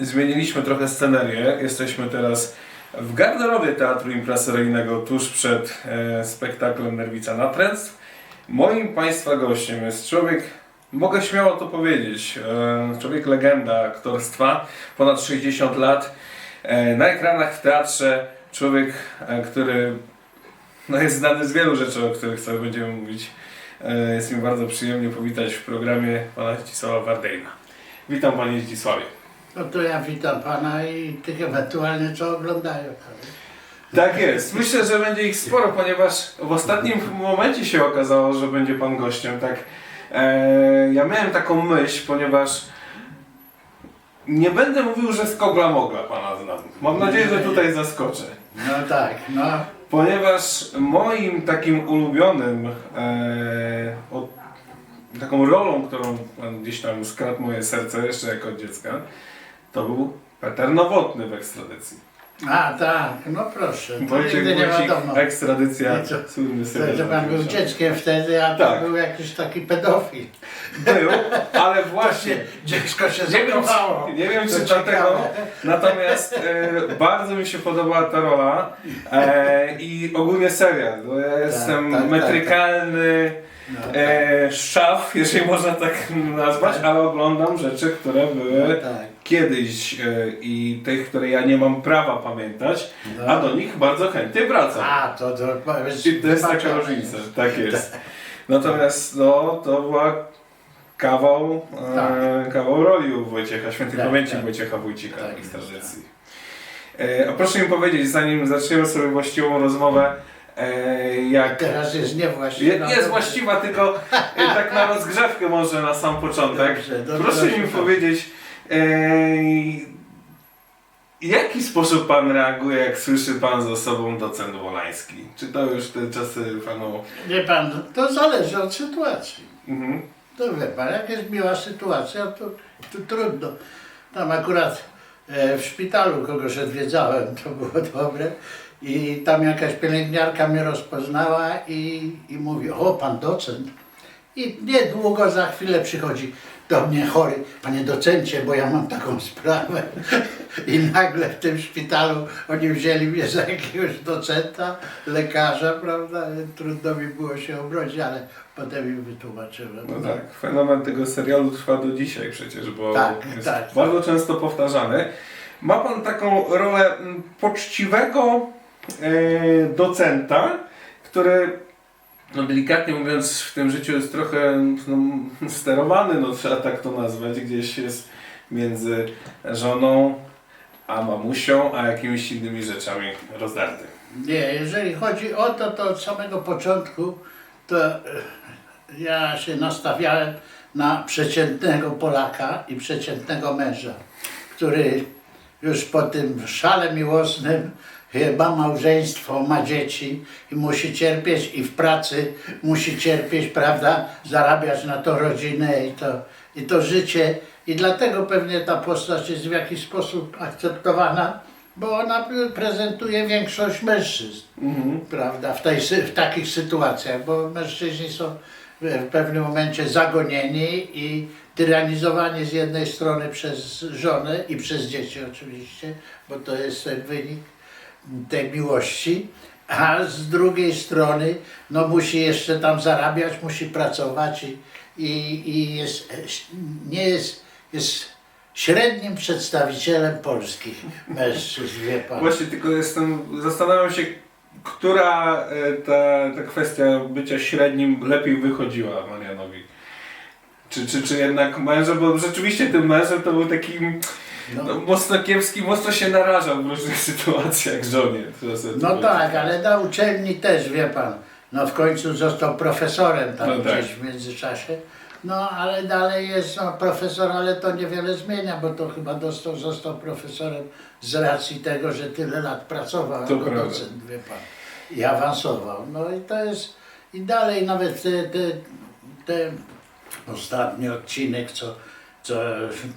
zmieniliśmy trochę scenerię. Jesteśmy teraz w garderobie Teatru Impresyjnego tuż przed e, spektaklem Nerwica Natręctw. Moim Państwa gościem jest człowiek, mogę śmiało to powiedzieć, e, człowiek legenda aktorstwa, ponad 60 lat. E, na ekranach w teatrze człowiek, e, który no, jest znany z wielu rzeczy, o których sobie będziemy mówić. E, Jest mi bardzo przyjemnie powitać w programie pana Zdzisława Wardejna. Witam panie Zdzisławie. No to ja witam pana i tych ewentualnie co oglądają. Tak jest. Myślę, że będzie ich sporo, ponieważ w ostatnim momencie się okazało, że będzie pan gościem. Tak, e, ja miałem taką myśl, ponieważ nie będę mówił, że z kogla mogla pana znam. Mam nadzieję, że tutaj zaskoczę. No tak, no. Ponieważ moim takim ulubionym, e, o, taką rolą, którą pan gdzieś tam skradł moje serce jeszcze jako dziecka, to był Peter Nowotny w ekstradycji. A tak, no proszę. To Wojciech nigdy nie Wójcik, wiadomo. ekstradycja, co? słynny To, serial. że pan był dzieckiem wtedy, a to Tak. był jakiś taki pedofil. Był, ale właśnie, Dziecko się nie wiem, zakochało. czy, nie wiem czy To dlatego, ciekawe. natomiast e, bardzo mi się podobała ta rola e, i ogólnie serial, bo ja jestem tak, tak, metrykalny, No, e, szaf, jeżeli można tak nazwać, ale oglądam rzeczy, które no, były tak. Kiedyś e, i tych, które ja nie mam prawa pamiętać, No. a do nich bardzo chętnie wracam. A, to, to, I to jest taka różnica, tak jest. Natomiast no, to była kawał, e, kawał roli u Wojciecha, świętej Tak, pamięci tak. Wojciecha Wójcika Tak w jest, tradycji. E, a proszę mi powiedzieć, zanim zaczniemy sobie właściwą rozmowę, e, jak Teraz jest niewłaściwe. je- jest właściwa, tylko tak na rozgrzewkę może na sam początek. Dobrze, dobrze, Proszę mi dobrze. powiedzieć, e, w jaki sposób Pan reaguje, jak słyszy Pan za sobą docent Wolański? Czy to już te czasy Panu... Wie pan, to zależy od sytuacji. Mhm. To wie pan, jak jest miła sytuacja, to, to trudno. Tam akurat e, w szpitalu kogoś odwiedzałem, to było dobre. I tam jakaś pielęgniarka mnie rozpoznała i, i mówi, o pan docent. I niedługo za chwilę przychodzi do mnie chory, panie docencie, bo ja mam taką sprawę. I nagle w tym szpitalu oni wzięli mnie za jakiegoś docenta, lekarza, prawda? Trudno mi było się obronić, ale potem im wytłumaczyłem. No tak, fenomen tego serialu trwa do dzisiaj przecież, bo Tak, jest tak. bardzo często powtarzany. Ma Pan taką rolę mm, poczciwego e, docenta, który no delikatnie mówiąc w tym życiu jest trochę no, sterowany, no trzeba tak to nazwać, gdzieś jest między żoną a mamusią, a jakimiś innymi rzeczami rozdarty. Nie, jeżeli chodzi o to, to od samego początku to e, ja się nastawiałem na przeciętnego Polaka i przeciętnego męża, który już po tym szale miłosnym ma małżeństwo, ma dzieci i musi cierpieć i w pracy musi cierpieć, prawda, zarabiać na to rodzinę i to, i to życie. I dlatego pewnie ta postać jest w jakiś sposób akceptowana, bo ona prezentuje większość mężczyzn Mhm. prawda, w, tej, w takich sytuacjach, bo mężczyźni są w w pewnym momencie zagonieni i tyranizowani z jednej strony przez żonę i przez dzieci oczywiście, bo to jest ten wynik tej miłości, a z drugiej strony no musi jeszcze tam zarabiać, musi pracować i, i, i jest, nie jest, jest średnim przedstawicielem polskich mężczyzn, wie pan. Właśnie tylko jestem, zastanawiam się, która e, ta, ta kwestia bycia średnim lepiej wychodziła Marianowi. Czy, czy, czy jednak mężem, bo rzeczywiście tym mężem to był taki No. no, mocno kiepski, mocno się narażał w różnych sytuacjach żonie. No tak, ale na uczelni też, wie pan, no w końcu został profesorem tam No tak. gdzieś w międzyczasie. No ale dalej jest no, profesor, ale to niewiele zmienia, bo to chyba dostał, został profesorem z racji tego, że tyle lat pracował To jako prawda. docent, wie pan. I awansował. No i to jest, i dalej nawet te, te, te ostatni odcinek, co, co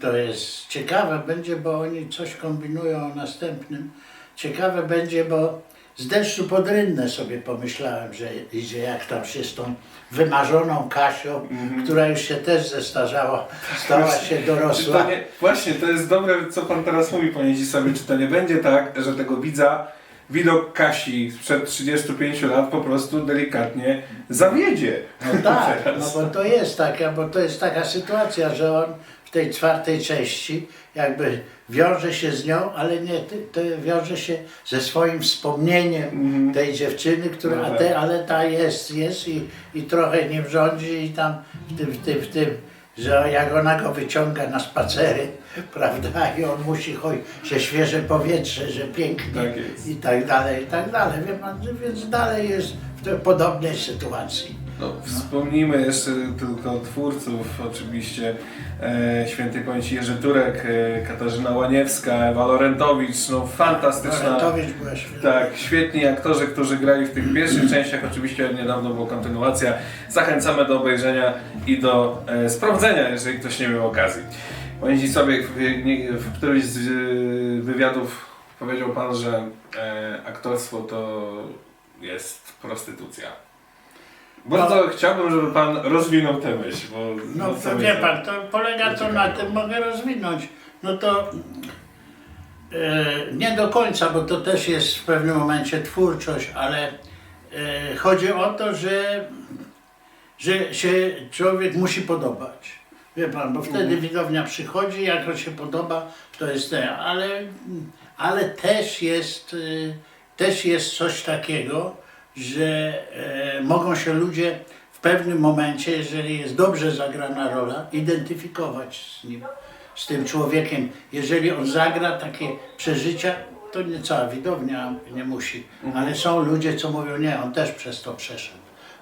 to jest ciekawe będzie, bo oni coś kombinują o następnym. Ciekawe będzie, bo z deszczu pod rynnę sobie pomyślałem, że idzie jak tam się z tą wymarzoną Kasią, która już się też zestarzała, stała się Czy dorosła. to nie, właśnie, to jest dobre, co pan teraz mówi, panie Dzisławie, czy to nie będzie tak, że tego widza, widok Kasi sprzed 35 lat po prostu delikatnie zawiedzie. No tak, no bo to jest taka, bo to jest taka sytuacja, że on w tej czwartej części jakby wiąże się z nią, ale nie, to wiąże się ze swoim wspomnieniem tej dziewczyny, która, No a tak. te, ale ta jest, jest i, i trochę nim rządzi i tam w tym, w tym, w tym, że jak ona go wyciąga na spacery, prawda, i on musi chodzić, że świeże powietrze, że pięknie Tak i tak dalej, i tak dalej, wie pan, więc dalej jest w tej podobnej sytuacji. No, wspomnijmy jeszcze tylko twórców, oczywiście e, świętej pamięci Jerzy Turek, e, Katarzyna Łaniewska, Ewa Lorentowicz, no fantastyczna. Lorentowicz była świetna. Tak, świetni aktorzy, którzy grali w tych pierwszych częściach. Oczywiście niedawno była kontynuacja. Zachęcamy do obejrzenia i do e, sprawdzenia, jeżeli ktoś nie miał okazji. Panie Dzisławie, w, nie- w którymś z e, wywiadów powiedział Pan, że e, aktorstwo to jest prostytucja. Bardzo chciałbym, żeby Pan rozwinął tę myśl, bo No co to wie pan, to polega to na tym, mogę rozwinąć. No to e, nie do końca, bo to też jest w pewnym momencie twórczość, ale e, chodzi o to, że, że się człowiek musi podobać. Wie pan, bo wtedy widownia przychodzi, jak to się podoba, to jest te, ale, ale też jest, y, też jest coś takiego, że e, mogą się ludzie w pewnym momencie, jeżeli jest dobrze zagrana rola, identyfikować z nim, z tym człowiekiem. Jeżeli on zagra takie przeżycia, to nie cała widownia nie musi, ale są ludzie, co mówią, nie, on też przez to przeszedł.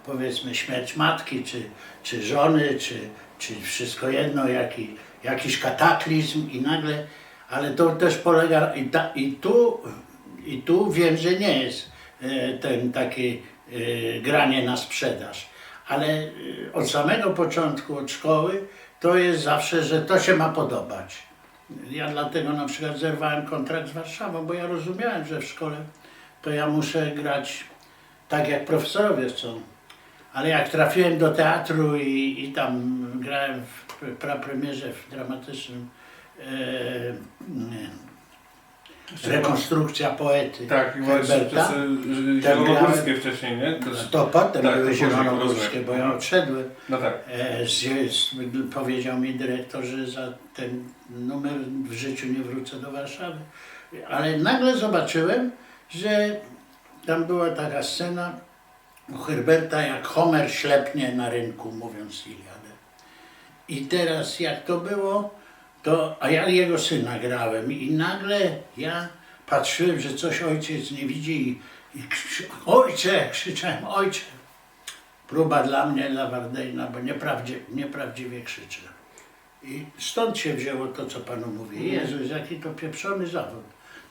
Powiedzmy śmierć matki, czy, czy żony, czy, czy wszystko jedno, jaki, jakiś kataklizm i nagle, ale to też polega, i, ta, i, tu, i tu wiem, że nie jest ten takie e, granie na sprzedaż, ale e, od samego początku, od szkoły, to jest zawsze, że to się ma podobać. Ja dlatego na przykład zerwałem kontrakt z Warszawą, bo ja rozumiałem, że w szkole to ja muszę grać tak jak profesorowie chcą. Ale jak trafiłem do teatru i, i tam grałem w prapremierze w dramatycznym e, e, rekonstrukcja poety Tak, i właśnie Herberta, Tak zielonogórskie wcześniej, nie? Też, to potem Tak, to były rozumiem. bo ja odszedłem. no tak. E, z, z, powiedział mi dyrektor, że za ten numer w życiu nie wrócę do Warszawy. Ale nagle zobaczyłem, że tam była taka scena u Herberta, jak Homer ślepnie na rynku, mówiąc Iliadę. I teraz jak to było, to, a ja jego syna grałem i nagle ja patrzyłem, że coś ojciec nie widzi i, i krzy, ojcze, krzyczałem, ojcze. Próba dla mnie, dla Wardejna, bo nieprawdzie, nieprawdziwie krzyczę. I stąd się wzięło to, co Panu mówię. Jezus, jaki to pieprzony zawód.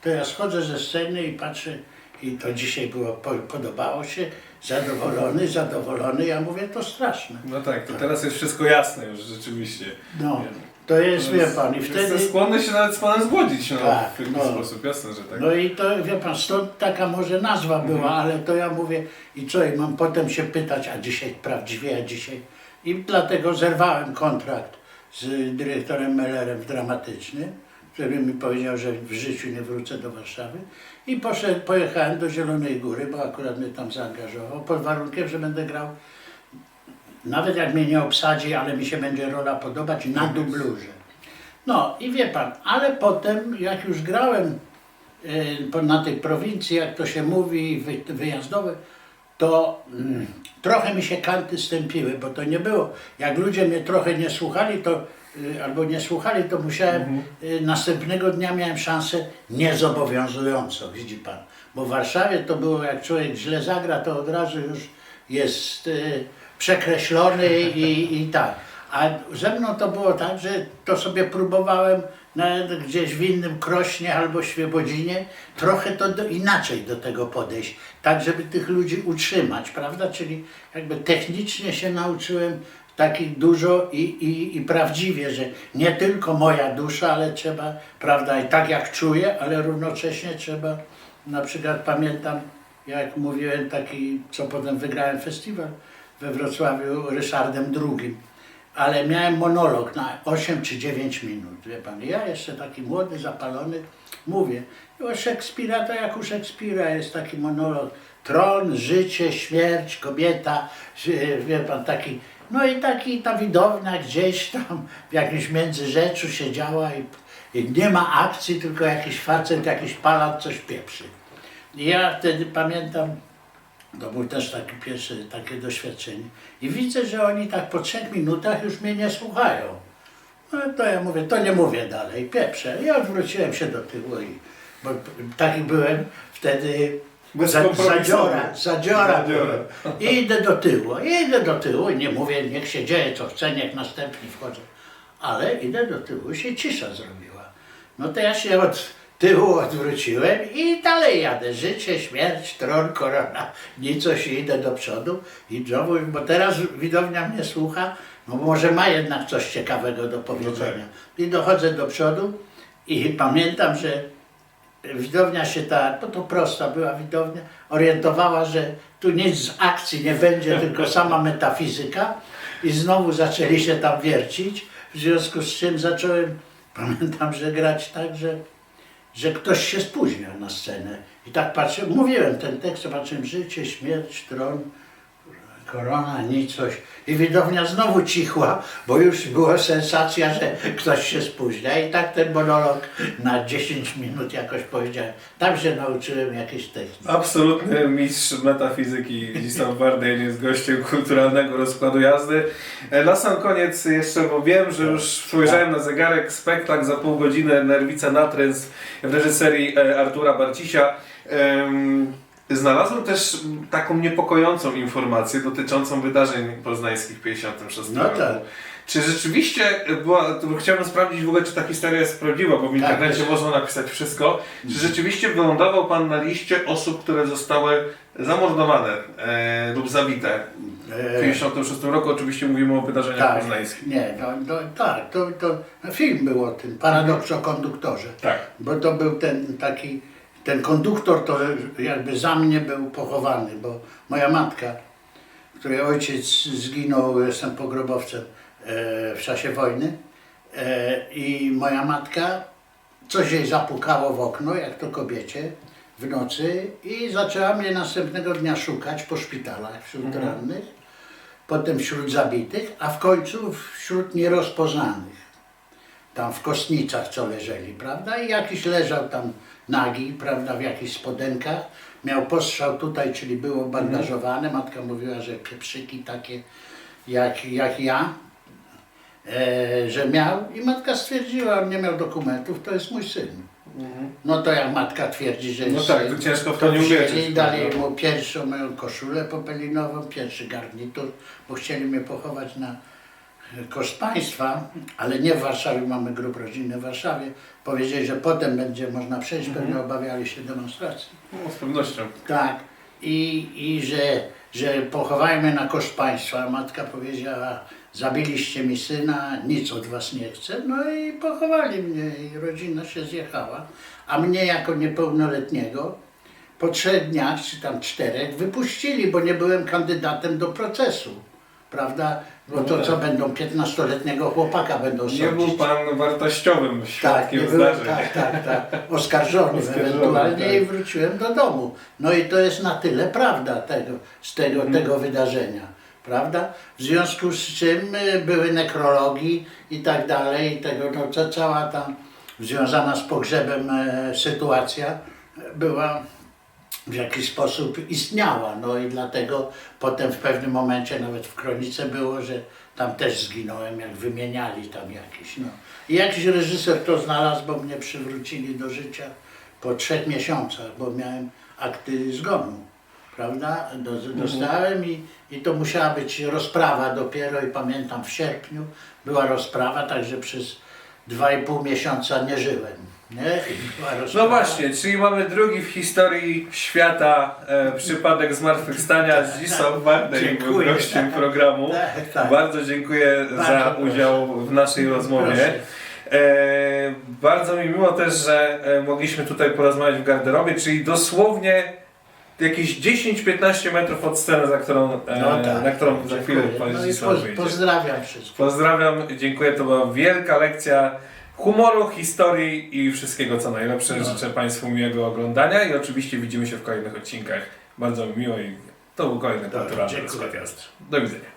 To ja schodzę ze sceny i patrzę, i to dzisiaj było, po, podobało się, zadowolony, zadowolony. Ja mówię, to straszne. No tak, to teraz jest wszystko jasne już rzeczywiście. No, to jest, wie Pan, i wtedy... Jestem skłonny się nawet z Panem zgodzić no, Tak, w jakiś no. sposób, jasne, że tak. No i to, wie pan, stąd taka może nazwa była, ale to ja mówię, i co, i mam potem się pytać, a dzisiaj prawdziwie, a dzisiaj. I dlatego zerwałem kontrakt z dyrektorem Mellerem w dramatyczny, który mi powiedział, że w życiu nie wrócę do Warszawy. I poszedł, pojechałem do Zielonej Góry, bo akurat mnie tam zaangażował, pod warunkiem, że będę grał, nawet jak mnie nie obsadzi, ale mi się będzie rola podobać, na dublurze. No i wie pan, ale potem jak już grałem y, po- na tej prowincji, jak to się mówi, wy, wyjazdowe, to mm, trochę mi się kanty stępiły, bo to nie było. Jak ludzie mnie trochę nie słuchali, to y, albo nie słuchali, to musiałem, y, następnego dnia miałem szansę niezobowiązująco, widzi pan. Bo w Warszawie to było, jak człowiek źle zagra, to od razu już jest y, przekreślony i, i tak. A ze mną to było tak, że to sobie próbowałem nawet gdzieś w innym Krośnie albo Świebodzinie trochę to do, inaczej do tego podejść, tak żeby tych ludzi utrzymać, prawda? Czyli jakby technicznie się nauczyłem takich dużo i, i, i prawdziwie, że nie tylko moja dusza, ale trzeba, prawda, i tak jak czuję, ale równocześnie trzeba, na przykład pamiętam jak mówiłem, taki, co potem wygrałem festiwal we Wrocławiu Ryszardem II. Ale miałem monolog na 8 czy 9 minut, wie pan. Ja jeszcze taki młody, zapalony, mówię. O Szekspira to jak u Szekspira jest taki monolog. Tron, życie, śmierć, kobieta, wie pan, taki. No i taki ta widownia gdzieś tam w jakimś międzyrzeczu siedziała i, i nie ma akcji, tylko jakiś facet, jakiś palat coś pieprzy. I ja wtedy pamiętam, to był też taki pierwsze takie doświadczenie. I widzę, że oni tak po trzech minutach już mnie nie słuchają. No to ja mówię, to nie mówię dalej, pieprzę. I odwróciłem się do tyłu i bo taki byłem wtedy za, zadziora. Zadziora. byłem. I idę do tyłu, i idę do tyłu i nie mówię, niech się dzieje co chce, niech następni wchodzą. Ale idę do tyłu i się cisza zrobiła. No to ja się od tyłu odwróciłem i dalej jadę. Życie, śmierć, tron, korona, nicość i idę do przodu. I znowu, bo teraz widownia mnie słucha, no może ma jednak coś ciekawego do powiedzenia. I dochodzę do przodu i pamiętam, że widownia się ta, bo to prosta była widownia, orientowała, że tu nic z akcji nie będzie, tylko sama metafizyka i znowu zaczęli się tam wiercić, w związku z czym zacząłem, pamiętam, że grać tak, że, że ktoś się spóźniał na scenę. I tak patrzę, mówiłem ten tekst, patrzyłem życie, śmierć, tron, korona, nicość i widownia znowu cichła, bo już była sensacja, że ktoś się spóźnia i tak ten monolog na 10 minut jakoś powiedziałem. Tam się nauczyłem jakieś techniki. Absolutny mistrz metafizyki Zdzisław Bardejn jest gościem kulturalnego rozkładu jazdy. E, Na sam koniec jeszcze, bo wiem, że już spojrzałem na zegarek, spektakl za pół godziny, Nerwica Natręstw w reżyserii e, Artura Barcisia. Em, Znalazłem też taką niepokojącą informację dotyczącą wydarzeń poznańskich w 56 No roku. tak. Czy rzeczywiście była, to chciałbym sprawdzić w ogóle, czy ta historia jest prawdziwa, bo w internecie jest. można napisać wszystko. Czy rzeczywiście wylądował Pan na liście osób, które zostały zamordowane e, lub zabite w E, 56 roku? Oczywiście mówimy o wydarzeniach tak, poznańskich. nie, no, no, tak, to, to film był o tym, paradoks o konduktorze. Tak. Bo to był ten taki, ten konduktor to jakby za mnie był pochowany, bo moja matka, której ojciec zginął, jestem pogrobowcem e, w czasie wojny e, i moja matka, coś jej zapukało w okno, jak to kobiecie, w nocy i zaczęła mnie następnego dnia szukać po szpitalach wśród rannych, potem wśród zabitych, a w końcu wśród nierozpoznanych tam w kostnicach co leżeli, prawda? I jakiś leżał tam nagi, prawda, w jakichś spodenkach. Miał postrzał tutaj, czyli było bandażowane. Matka mówiła, że pieprzyki takie jak, jak ja, e, że miał. I matka stwierdziła, on nie miał dokumentów, to jest mój syn. No to jak matka twierdzi, że No jest tak, syn, ciężko w to nie wzięli uwierzyć, i dali prawda? mu pierwszą moją koszulę popelinową, pierwszy garnitur, bo chcieli mnie pochować na koszt państwa, ale nie w Warszawie, mamy grób rodzinny w Warszawie. Powiedzieli, że potem będzie można przejść, pewnie obawiali się demonstracji. No, z pewnością. Tak, i, i że, że pochowają mnie na koszt państwa. Matka powiedziała, zabiliście mi syna, nic od was nie chcę. No i pochowali mnie i rodzina się zjechała. A mnie jako niepełnoletniego po trzech dniach, czy tam czterech, wypuścili, bo nie byłem kandydatem do procesu. Prawda? Bo to No co tak. będą 15-letniego chłopaka będą Nie sądzić. był Pan wartościowym Tak, świadkiem nie byłem, zdarzeń. tak, tak, tak. Oskarżony, Oskarżony, ewentualnie tak. i wróciłem do domu. No i to jest na tyle prawda tego, z tego, Mhm. tego wydarzenia. Prawda? W związku z czym y, były nekrologii i tak dalej, i tego, no, ca- cała ta związana z pogrzebem e, sytuacja była w jakiś sposób istniała. No i dlatego potem w pewnym momencie nawet w kronice było, że tam też zginąłem, jak wymieniali tam jakiś. No. I jakiś reżyser to znalazł, bo mnie przywrócili do życia po trzech miesiącach, bo miałem akty zgonu. Prawda? Do, dostałem i, i to musiała być rozprawa dopiero i pamiętam w sierpniu była rozprawa, także przez dwa i pół miesiąca nie żyłem. Nie? No właśnie, czyli mamy drugi w historii świata e, przypadek zmartwychwstania. Zdzisław Bardej był Dziękuję. gościem programu. Tak, tak. Bardzo dziękuję Bardzo za proszę. udział w naszej rozmowie. Proszę. E, bardzo mi miło też, że e, mogliśmy tutaj porozmawiać w garderobie, czyli dosłownie jakieś 10-15 metrów od sceny, za którą, e, No tak, na którą za chwilę dziękuję. pan No i Zdzisław poz, wyjdzie. pozdrawiam wszystkich. Pozdrawiam, dziękuję. To była wielka lekcja humoru, historii i wszystkiego co najlepsze. No. Życzę Państwu miłego oglądania i oczywiście widzimy się w kolejnych odcinkach. Bardzo mi miło i to był kolejny Dobra, kulturalny jazdy. Do widzenia.